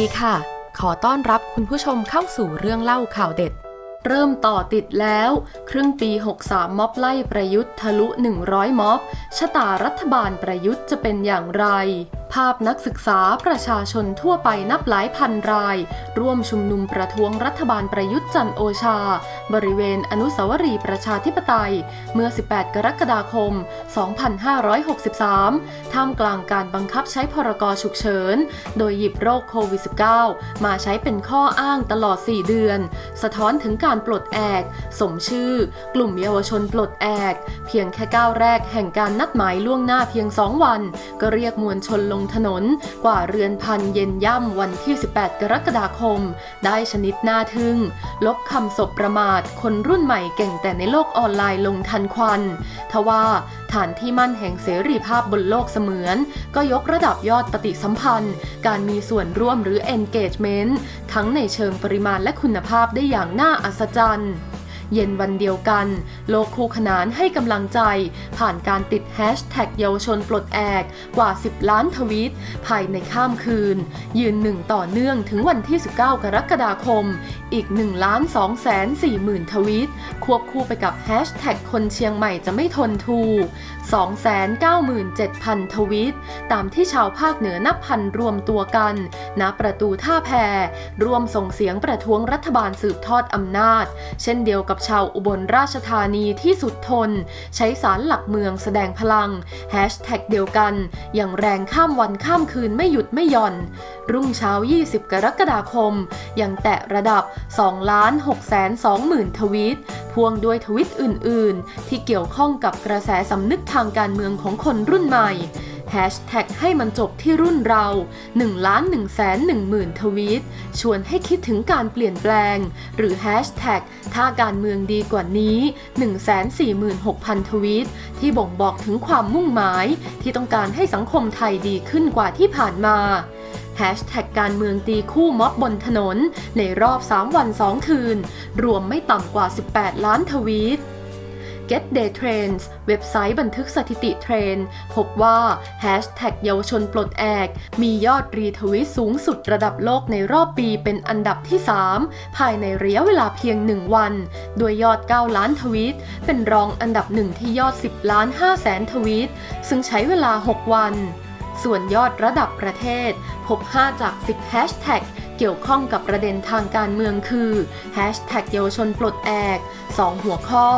ดีค่ะ ขอต้อนรับคุณผู้ชมเข้าสู่เรื่องเล่าข่าวเด็ด เริ่มต่อติดแล้ว ครึ่งปี 63 ม็อบไล่ประยุทธ์ทะลุ 100 ม็อบชะตารัฐบาลประยุทธ์จะเป็นอย่างไร ภาพนักศึกษาประชาชนทั่วไปนับหลายพันราย ร่วมชุมนุมประท้วงรัฐบาลประยุทธ์จันโอชา บริเวณอนุสาวรีย์ประชาธิปไตย เมื่อ 18 กรกฎาคม 2563 ท่ามกลางการบังคับใช้พรกฉุกเฉิน โดยหยิบโรคโควิด -19 มาใช้เป็นข้ออ้างตลอด 4 เดือน สะท้อนถึงการปลดแอก สมชื่อ กลุ่มเยาวชนปลดแอก เพียงแค่ก้าวแรกแห่งการนัดหมายล่วงหน้าเพียง 2 วัน ก็เรียกมวลชนลงถนนกว่าเรือนพันเย็นย่ำวันที่ 18 กรกฎาคม ได้ชนิดน่าทึ่ง ลบคำศพประมาท คนรุ่นใหม่เก่งแต่ในโลกออนไลน์ลงทันควันทว่าฐานที่มั่นแห่งเสรีภาพบนโลกเสมือน ก็ยกระดับยอดปฏิสัมพันธ์ การมีส่วนร่วมหรือ engagement ทั้งในเชิงปริมาณและคุณภาพได้อย่างน่าอัศจรรย์ เย็นวันเดียวกัน โลกคู่ขนานให้กำลังใจ ผ่านการติดแฮชแท็กเยาวชนปลดแอกกว่า 10 ล้านทวีตภายในข้ามคืน ยืนหนึ่งต่อเนื่องถึงวันที่ 19 กรกฎาคม อีก1ล้าน2แสน4หมื่นทวีตควบคู่ไปกับแฮชแท็กคนเชียงใหม่จะไม่ทนทู297,000 ทวีตตามที่ชาวภาคเหนือนับพันรวมตัวกันณประตูท่าแพรวมส่งเสียงประท้วงรัฐบาลสืบทอดอำนาจ เช่นเดียวกับชาวอุบลราชธานีที่สุดทน ใช้สารหลักเมืองแสดงพลังแฮชแท็กเดียวกัน อย่างแรงข้ามวันข้ามคืนไม่หยุดไม่หย่อน รุ่งเช้า 20 กรกฎาคม ยังแตะระดับ 2 ล้าน6แสน2หมื่นทวีตพ่วงด้วยทวิตอื่น ๆ ที่เกี่ยวข้องกับกระแสสำนึกทางการเมืองของคนรุ่นใหม่ แฮชแท็กให้มันจบที่รุ่นเรา1ล้าน1แสน1หมื่นทวีต ชวนให้คิดถึงการเปลี่ยนแปลง หรือแฮชแท็กถ้าการเมืองดีกว่านี้ 146,000 ทวีต ที่บ่งบอกถึงความมุ่งหมาย ที่ต้องการให้สังคมไทยดีขึ้นกว่าที่ผ่านมาแฮชแท็กการเมืองตีคู่ม็อบบนถนน ในรอบ 3 วัน 2 คืน รวมไม่ต่ำกว่า 18 ล้านทวีต Get Day Trends เว็บไซต์บันทึกสถิติเทรนด์พบว่า Hashtag เยาวชนปลดแอก มียอดรีทวิตสูงสุดระดับโลกในรอบปีเป็นอันดับที่ 3 ภายในระยะเวลาเพียง 1 วัน โดยยอด 9 ล้านทวีตเป็นรองอันดับหนึ่งที่ยอด 10 ล้าน5แสนทวีตซึ่งใช้เวลา 6 วัน ส่วนยอดระดับประเทศ พบ 5 จาก 10 Hashtag เกี่ยวข้องกับประเด็นทางการเมืองคือ Hashtag เยาวชนปลดแอก 2 หัวข้อ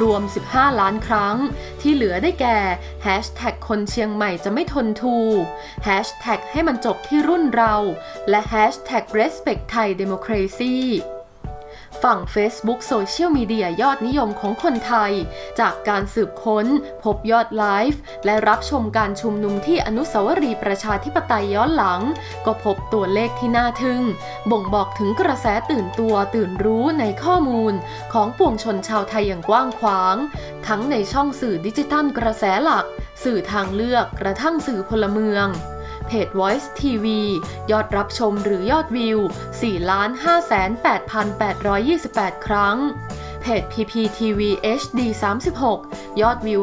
รวม 15 ล้านครั้ง ที่เหลือได้แก่ Hashtag คนเชียงใหม่จะไม่ทนทู Hashtag ให้มันจบที่รุ่นเรา และ Hashtag respect Thai democracy ฝั่ง Facebook โซเชียลมีเดียยอดนิยมของคนไทย จากการสืบค้น พบยอดไลฟ์และรับชมการชุมนุมที่อนุสาวรีย์ประชาธิปไตยย้อนหลัง ก็พบตัวเลขที่น่าทึ่ง บ่งบอกถึงกระแสตื่นตัวตื่นรู้ในข้อมูล ของปวงชนชาวไทยอย่างกว้างขวาง ทั้งในช่องสื่อดิจิทัลกระแสหลัก สื่อทางเลือกกระทั่งสื่อพลเมือง เพจ Voice TV ยอดรับชมหรือยอดวิว 4,58,828 ครั้ง เพจ PPTV HD 36 ยอดวิว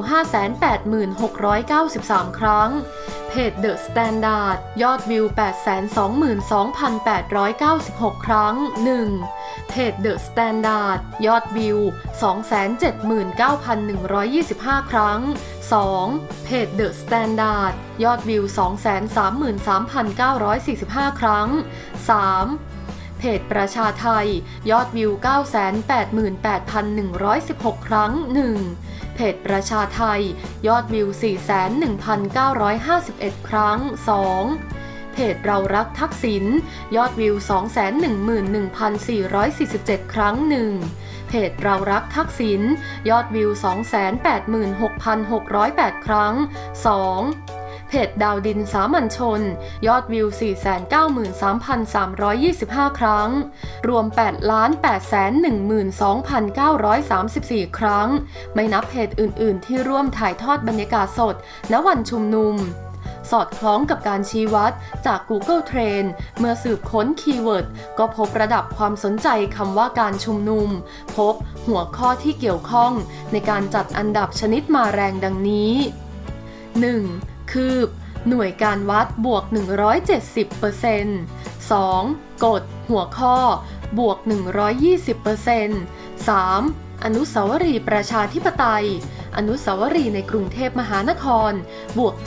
582,693 ครั้ง เพจ The Standard ยอดวิว 822,896 ครั้ง 1. เพจ The Standard ยอดวิว 279,125 ครั้ง 2. เพจ The Standard ยอดวิว 233,945 ครั้ง 3. เพจประชาไทย ยอดวิว 988,116 ครั้ง 1. เพจประชาไทย ยอดวิว 4,1951 ครั้ง 2. เพจเรารักทักษิณยอดวิว 211,447 ครั้ง 1. เพจเรารักทักษิณยอดวิว 286,608 ครั้ง 2. เพจดาวดินสามัญชน ยอดวิว 493,325 ครั้ง รวม 8,812,934 ครั้ง ไม่นับเพจอื่น ๆ ที่ร่วมถ่ายทอดบรรยากาศสด ณวันชุมนุม สอดคล้องกับการชี้วัดจาก Google Trend เมื่อสืบค้นคีย์เวิร์ดก็พบระดับความสนใจคำว่าการชุมนุม พบหัวข้อที่เกี่ยวข้องในการจัดอันดับชนิดมาแรงดังนี้ 1. คืบ หน่วยการวัดบวก 170% 2. กฎหัวข้อ บวก 120% 3. อนุสาวรีย์ประชาธิปไตย อนุสาวรีย์ในกรุงเทพมหานคร บวก 70%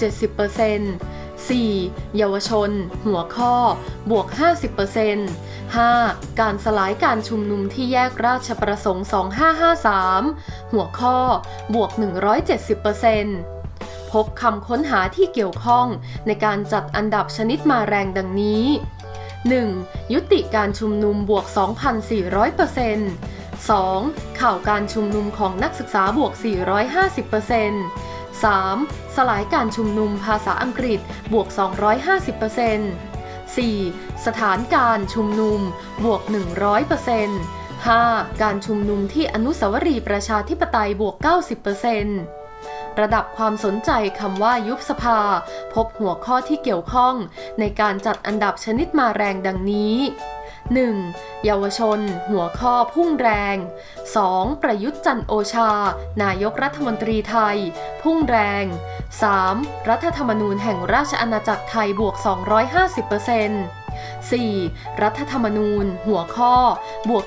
4. เยาวชน หัวข้อ บวก 50% 5. การสลายการชุมนุมที่แยกราชประสงค์ 2553 หัวข้อ บวก 170%พบคำค้นหาที่เกี่ยวข้องในการจัดอันดับชนิดมาแรงดังนี้ 1. ยุติการชุมนุมบวก 2,400% 2. ข่าวการชุมนุมของนักศึกษาบวก 450% 3. สลายการชุมนุมภาษาอังกฤษบวก 250% 4. สถานการชุมนุมบวก 100% 5. การชุมนุมที่อนุสาวรีย์ประชาธิปไตยบวก 90%ระดับความสนใจคำว่ายุบสภา พบหัวข้อที่เกี่ยวข้องในการจัดอันดับชนิดมาแรงดังนี้ 1. เยาวชน หัวข้อพุ่งแรง 2. ประยุทธ์จันโอชา นายกรัฐมนตรีไทย พุ่งแรง 3. รัฐธรรมนูญแห่งราชอาณาจักรไทยบวก 250% 4. รัฐธรรมนูญ หัวข้อ บวก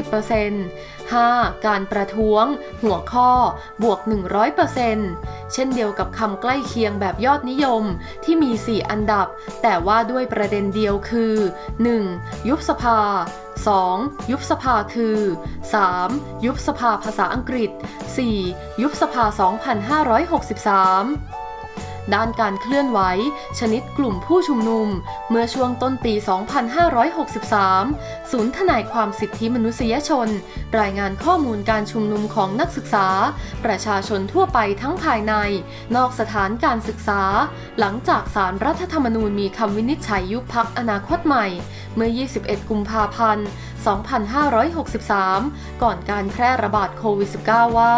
130% 5. การประท้วง หัวข้อ บวก 100%เช่นเดียวกับคำใกล้เคียงแบบยอดนิยมที่มี 4 อันดับ แต่ว่าด้วยประเด็นเดียวคือ 1. ยุบสภา 2. ยุบสภาคือ 3. ยุบสภาภาษาอังกฤษ 4. ยุบสภา 2563 ด้านการเคลื่อนไหว ชนิดกลุ่มผู้ชุมนุม เมื่อช่วงต้นปี 2563 ศูนย์ทนายความสิทธิมนุษยชน รายงานข้อมูลการชุมนุมของนักศึกษา ประชาชนทั่วไปทั้งภายใน นอกสถานการศึกษา หลังจากสารรัฐธรรมนูญมีคำวินิจฉัยยุบพักอนาคตใหม่ เมื่อ 21 กุมภาพันธ์ 2563 ก่อนการแพร่ระบาดโควิด -19 ว่า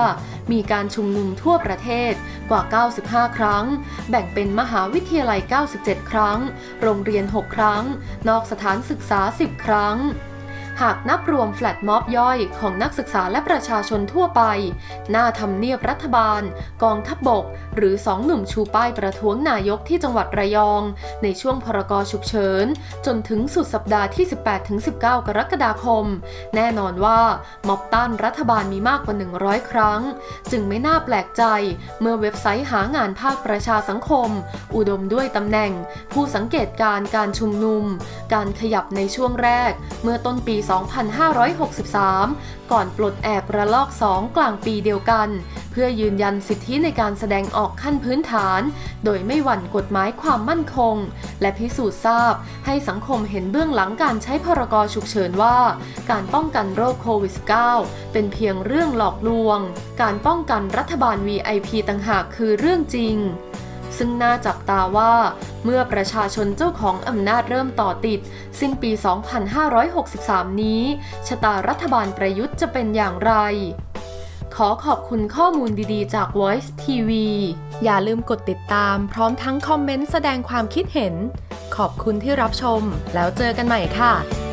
มีการชุมนุมทั่วประเทศกว่า 95 ครั้ง แบ่งเป็นมหาวิทยาลัย 97 ครั้ง โรงเรียน 6 ครั้ง นอกสถานศึกษา 10 ครั้ง หากนับรวมแฟลตม็อบย่อยของนักศึกษาและประชาชนทั่วไป หน้าทำเนียบรัฐบาล กองทัพบบก หรือสองหนุ่มชูป้ายประท้วงนายกที่จังหวัดระยอง ในช่วงพรกฉุกเฉิน จนถึงสุดสัปดาห์ที่ 18-19 กรกฎาคม แน่นอนว่าม็อบต้านรัฐบาลมีมากกว่า 100 ครั้ง จึงไม่น่าแปลกใจ เมื่อเว็บไซต์หางานภาคประชาสังคม อุดมด้วยตำแหน่ง ผู้สังเกตการณ์การชุมนุม การขยับในช่วงแรก เมื่อต้นปี2563 ก่อนปลดแอกระลอก 2 กลางปีเดียวกัน เพื่อยืนยันสิทธิในการแสดงออกขั้นพื้นฐาน โดยไม่หวั่นกฎหมายความมั่นคง และพิสูจน์ทราบ ให้สังคมเห็นเบื้องหลังการใช้พรกฉุกเฉินว่า การป้องกันโรคโควิด -19 เป็นเพียงเรื่องหลอกลวง การป้องกันรัฐบาล VIP ต่างหากคือเรื่องจริง ซึ่งน่าจับตาว่า เมื่อประชาชนเจ้าของอำนาจเริ่มต่อติด สิ้นปี 2563 นี้ ชะตารัฐบาลประยุทธ์จะเป็นอย่างไร ขอขอบคุณข้อมูลดีๆ จาก Voice TV อย่าลืมกดติดตามพร้อมทั้งคอมเมนต์แสดงความคิดเห็น ขอบคุณที่รับชม แล้วเจอกันใหม่ค่ะ